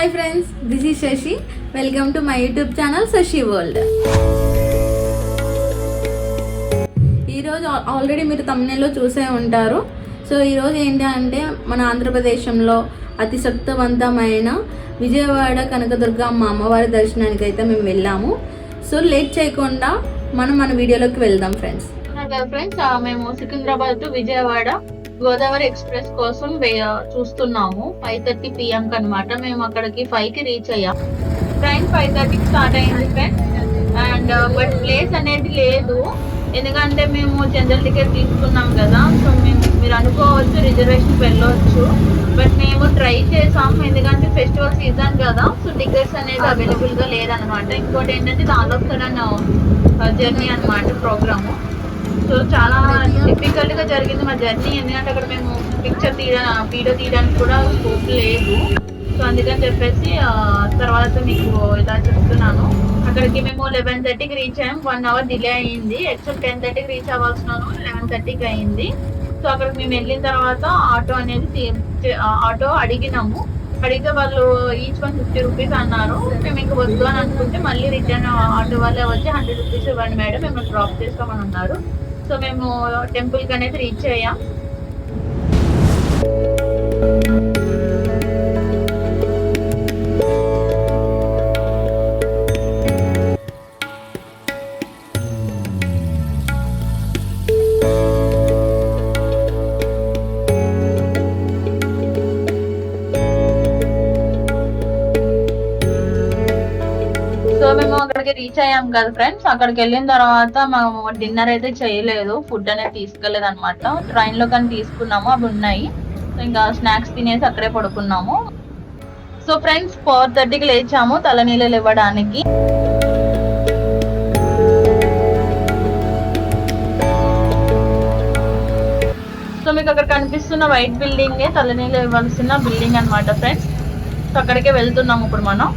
Hi friends this is Sasi welcome to my YouTube channel Sasi world ఈరోజు already మీరు తమిళలో చూసే ఉంటారు. సో ఈరోజు ఏంటి అంటే మన ఆంధ్రప్రదేశంలో అతి శక్తివంతమైన విజయవాడ కనకదుర్గ అమ్మ అమ్మవారి దర్శనానికి అయితే మేము వెళ్ళాము. సో లేట్ చేయకుండా మనం మన వీడియోలోకి వెళ్దాం ఫ్రెండ్స్ ఫ్రెండ్స్ మేము సికింద్రాబాద్ టు విజయవాడ. గోదావరి ఎక్స్ప్రెస్ కోసం చూస్తున్నాము. ఫైవ్ థర్టీ పిఎం అనమాట మేము అక్కడికి ఫైవ్కి రీచ్ అయ్యాం. ట్రైన్ ఫైవ్ థర్టీకి స్టార్ట్ అయింది ఫ్రెండ్స్ అండ్ బట్ ప్లేస్ అనేది లేదు. ఎందుకంటే మేము జనరల్ టికెట్ తీసుకున్నాం కదా. సో మేము మీరు అనుకోవచ్చు రిజర్వేషన్ వెళ్ళవచ్చు బట్ మేము ట్రై చేసాం. ఎందుకంటే ఫెస్టివల్ సీజన్ కదా. సో టికెట్స్ అనేది అవైలబుల్గా లేదనమాట ఇంకోటి ఏంటంటే దానిలో సడన్ జర్నీ అనమాట ప్రోగ్రాము సో చాలా డిఫికల్ట్గా జరిగింది మా జర్నీ ఎందుకంటే అక్కడ మేము పిక్చర్ తీయ వీడియో తీయడానికి కూడా స్కోప్ లేదు. సో అందుకని చెప్పేసి తర్వాత మీకు ఇలా చెప్తున్నాను. అక్కడికి మేము లెవెన్ థర్టీకి రీచ్ అయ్యాం. వన్ అవర్ డిలే అయ్యింది. యాక్చువల్ టెన్ థర్టీకి రీచ్ అవ్వాల్సినాను లెవెన్ థర్టీకి అయింది సో అక్కడికి మేము వెళ్ళిన తర్వాత ఆటో అనేది ఆటో అడిగినాము. అడిగితే వాళ్ళు ఈచ్ వన్ ఫిఫ్టీ రూపీస్ అన్నారు. మేము ఇంక వద్దు అని అనుకుంటే మళ్ళీ రిటర్న్ ఆటో వాళ్ళే వచ్చి హండ్రెడ్ రూపీస్ ఇవ్వండి మేడం మేము డ్రాప్ చేస్తామని అన్నారు. సో మేము టెంపుల్కి అనేది రీచ్ అయ్యాం. సో మేము అక్కడికి రీచ్ అయ్యాం కదా ఫ్రెండ్స్ అక్కడికి వెళ్ళిన తర్వాత మేము డిన్నర్ అయితే చేయలేదు. ఫుడ్ అనేది తీసుకెళ్ళలేదు అనమాట ట్రైన్లో కానీ తీసుకున్నాము అవి ఉన్నాయి. సో ఇంకా స్నాక్స్ తినేసి అక్కడే పడుకున్నాము. సో ఫ్రెండ్స్ ఫోర్ థర్టీకి లేచాము తలనీళ్ళు ఇవ్వడానికి. సో మీకు అక్కడ కనిపిస్తున్న వైట్ బిల్డింగ్ తలనీళ్ళు ఇవ్వాల్సిన బిల్డింగ్ అనమాట ఫ్రెండ్స్ సో అక్కడికే వెళ్తున్నాము ఇప్పుడు మనం.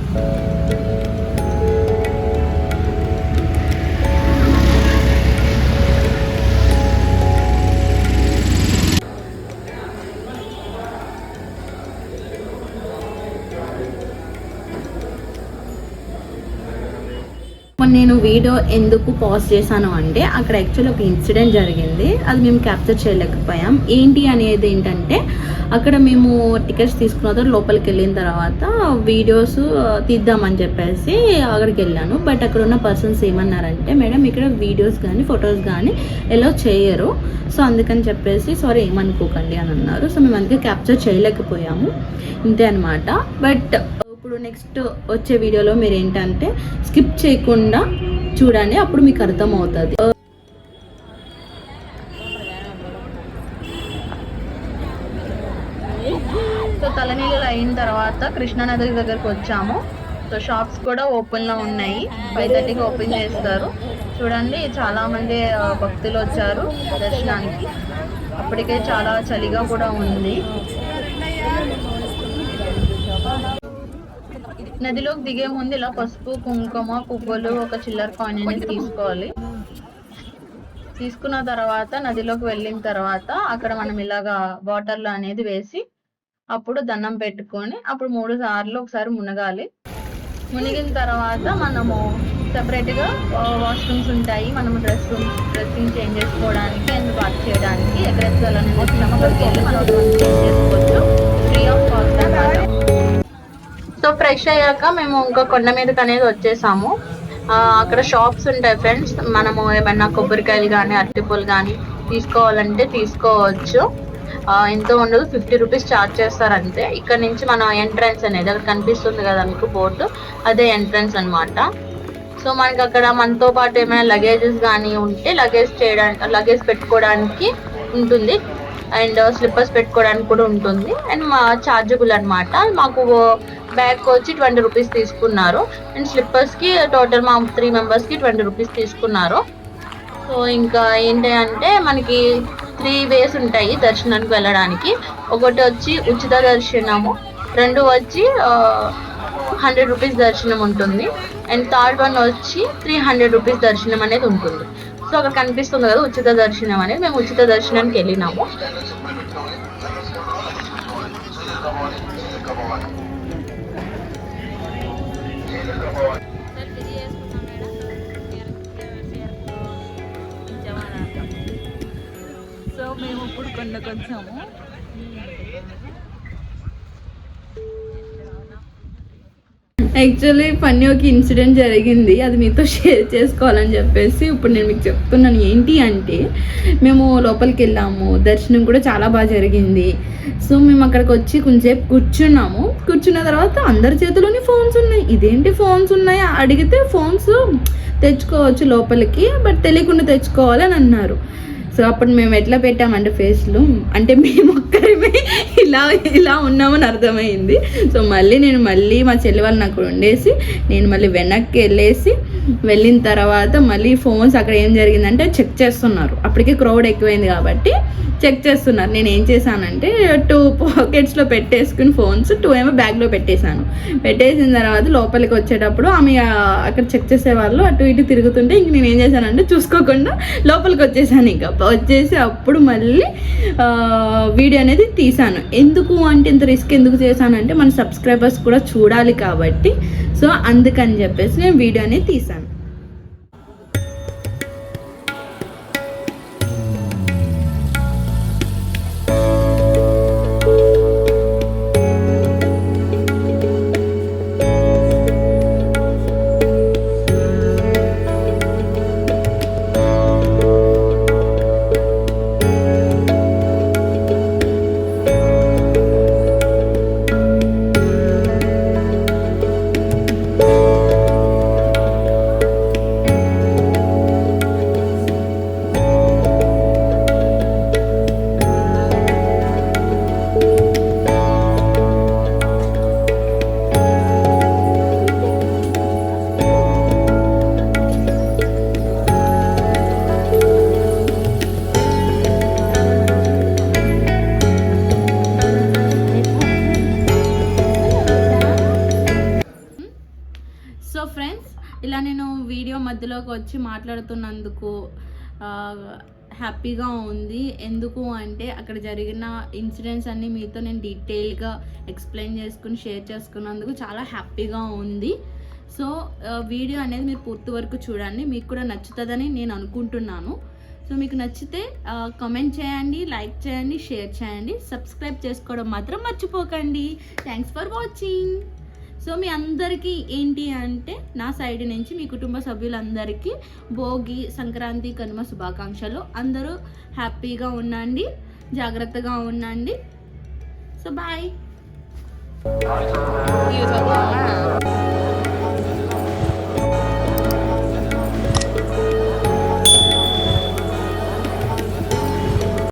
నేను వీడియో ఎందుకు పాజ్ చేశాను అంటే అక్కడ యాక్చువల్ ఒక ఇన్సిడెంట్ జరిగింది. అది మేము క్యాప్చర్ చేయలేకపోయాం. ఏంటి అనేది ఏంటంటే అక్కడ మేము టికెట్స్ తీసుకున్న తర్వాత లోపలికి వెళ్ళిన తర్వాత వీడియోస్ తీద్దామని చెప్పేసి అక్కడికి వెళ్ళాను. బట్ అక్కడ ఉన్న పర్సన్స్ ఏమన్నారంటే మేడం ఇక్కడ వీడియోస్ కానీ ఫొటోస్ కానీ ఎలా చేయరు. సో అందుకని చెప్పేసి సారీ ఏమనుకోకండి అని అన్నారు. సో మేము అందుకే క్యాప్చర్ చేయలేకపోయాము. ఇంతే అనమాట బట్ ఇప్పుడు నెక్స్ట్ వచ్చే వీడియోలో మీరు ఏంటంటే స్కిప్ చేయకుండా చూడండి అప్పుడు మీకు అర్థమవుతుంది. Uh, సో తలనీళ్ళు అయిన తర్వాత కృష్ణానది దగ్గరకు వచ్చాము. సో షాప్స్ కూడా ఓపెన్లో ఉన్నాయి. ఫైవ్ థర్టీకి ఓపెన్ చేస్తారు. చూడండి చాలా మంది uh, భక్తులు వచ్చారు దర్శనానికి. అప్పటికే చాలా చలిగా కూడా ఉంది. నదిలోకి దిగే ముందు ఇలా పసుపు కుంకుమ పువ్వులు ఒక చిల్లర కాయిన్ అనేది తీసుకోవాలి. తీసుకున్న తర్వాత నదిలోకి వెళ్ళిన తర్వాత అక్కడ మనం ఇలాగా వాటర్లో అనేది వేసి అప్పుడు దండం పెట్టుకొని అప్పుడు మూడు సార్లు ఒకసారి మునగాలి. మునిగిన తర్వాత మనము సపరేట్గా వాష్రూమ్స్ ఉంటాయి. మనం డ్రెస్ డ్రెస్సింగ్ చేంజ్ చేసుకోవడానికి అండ్ వాష్ చేయడానికి ఎక్కడ వెళ్ళాలని మనం చేంజ్ చేసుకోవచ్చు free of cost so fresh అయ్యాక మేము ఇంకా కొండ మీదకి అనేది వచ్చేసాము. అక్కడ షాప్స్ ఉంటాయి ఫ్రెండ్స్. మనము ఏమైనా కొబ్బరికాయలు కానీ అరటిపూలు కానీ తీసుకోవాలంటే తీసుకోవచ్చు. ఎంతో ఉండదు ఫిఫ్టీ రూపీస్ ఛార్జ్ చేస్తారు అంతే. ఇక్కడ నుంచి మన ఎంట్రన్స్ అనేది అక్కడ కనిపిస్తుంది కదా మీకు బోర్డు అదే ఎంట్రన్స్ అన్నమాట. సో మనకి అక్కడ మనతో పాటు ఏమైనా లగేజెస్ కానీ ఉంటే లగేజ్ చేయడానికి లగేజ్ పెట్టుకోవడానికి ఉంటుంది. అండ్ స్లిప్పర్స్ పెట్టుకోవడానికి కూడా ఉంటుంది. అండ్ మా చార్జబుల్ అనమాట మాకు బ్యాగ్ వచ్చి ట్వంటీ రూపీస్ తీసుకున్నారు. అండ్ స్లిప్పర్స్కి టోటల్ మా త్రీ మెంబర్స్కి ట్వంటీ రూపీస్ తీసుకున్నారు. సో ఇంకా ఏంటి అంటే మనకి త్రీ వేస్ ఉంటాయి దర్శనానికి వెళ్ళడానికి. ఒకటి వచ్చి ఉచిత దర్శనము రెండు వచ్చి హండ్రెడ్ రూపీస్ దర్శనం ఉంటుంది. అండ్ థర్డ్ వన్ వచ్చి త్రీ హండ్రెడ్ రూపీస్ దర్శనం అనేది ఉంటుంది. సో అక్కడ కనిపిస్తుంది కదా ఉచిత దర్శనం అనేది మేము ఉచిత దర్శనానికి వెళ్ళినాము. సో మేము ఇప్పుడు కొండకు వచ్చాము యాక్చువల్లీ ఫన్నీ ఒక ఇన్సిడెంట్ జరిగింది. అది మీతో షేర్ చేసుకోవాలని చెప్పేసి ఇప్పుడు నేను మీకు చెప్తున్నాను. ఏంటి అంటే మేము లోపలికి వెళ్ళాము. దర్శనం కూడా చాలా బాగా జరిగింది. సో మేము అక్కడికి వచ్చి కొంచెంసేపు కూర్చున్నాము. కూర్చున్న తర్వాత అందరి చేతిలోని ఫోన్స్ ఉన్నాయి. ఇదేంటి ఫోన్స్ ఉన్నాయి? అడిగితే ఫోన్స్ తెచ్చుకోవచ్చు లోపలికి బట్ తెలియకుండా తెచ్చుకోవాలని అన్నారు. సో అప్పుడు మేము ఎట్లా పెట్టామంటే ఫేస్లు? అంటే మేము ఒక్కరిమే ఇలా ఇలా ఉన్నామని అర్థమైంది. సో మళ్ళీ నేను మళ్ళీ మా చెల్లి వాళ్ళు నాకు ఉండేసి నేను మళ్ళీ వెనక్కి వెళ్ళేసి వెళ్ళిన తర్వాత మళ్ళీ ఫోన్స్ అక్కడ ఏం జరిగిందంటే చెక్ చేస్తున్నారు. అప్పటికే క్రౌడ్ ఎక్కువైంది కాబట్టి చెక్ చేస్తున్నారు. నేను ఏం చేశానంటే టూ పాకెట్స్లో పెట్టేసుకుని ఫోన్స్ టూ ఏమో బ్యాగ్లో పెట్టేశాను. పెట్టేసిన తర్వాత లోపలికి వచ్చేటప్పుడు ఆమె అక్కడ చెక్ చేసే వాళ్ళు అటు ఇటు తిరుగుతుంటే ఇంక నేను ఏం చేశానంటే చూసుకోకుండా లోపలికి వచ్చేసాను ఇంకా. వచ్చేసి అప్పుడు మళ్ళీ వీడియో అనేది తీశాను. ఎందుకు అంటే ఇంత రిస్క్ ఎందుకు చేశానంటే మన సబ్స్క్రైబర్స్ కూడా చూడాలి కాబట్టి సో అందుకని చెప్పేసి నేను వీడియోని తీసాను లైవ్లోకి వచ్చి మాట్లాడుతున్నందుకు హ్యాపీగా ఉంది. ఎందుకు అంటే అక్కడ జరిగిన ఇన్సిడెంట్స్ అన్నీ మీతో నేను డీటెయిల్గా ఎక్స్ప్లెయిన్ చేసుకుని షేర్ చేసుకున్నందుకు చాలా హ్యాపీగా ఉంది. సో వీడియో అనేది మీరు పూర్తి వరకు చూడండి. మీకు కూడా నచ్చుతుందని నేను అనుకుంటున్నాను. సో మీకు నచ్చితే కమెంట్ చేయండి లైక్ చేయండి షేర్ చేయండి. సబ్స్క్రైబ్ చేసుకోవడం మాత్రం మర్చిపోకండి. థ్యాంక్స్ ఫర్ వాచింగ్ సో మీ అందరికీ ఏంటి అంటే నా సైడ్ నుంచి మీ కుటుంబ సభ్యులందరికీ భోగి సంక్రాంతి కనుమ శుభాకాంక్షలు. అందరూ హ్యాపీగా ఉండండి జాగ్రత్తగా ఉండండి. So bye.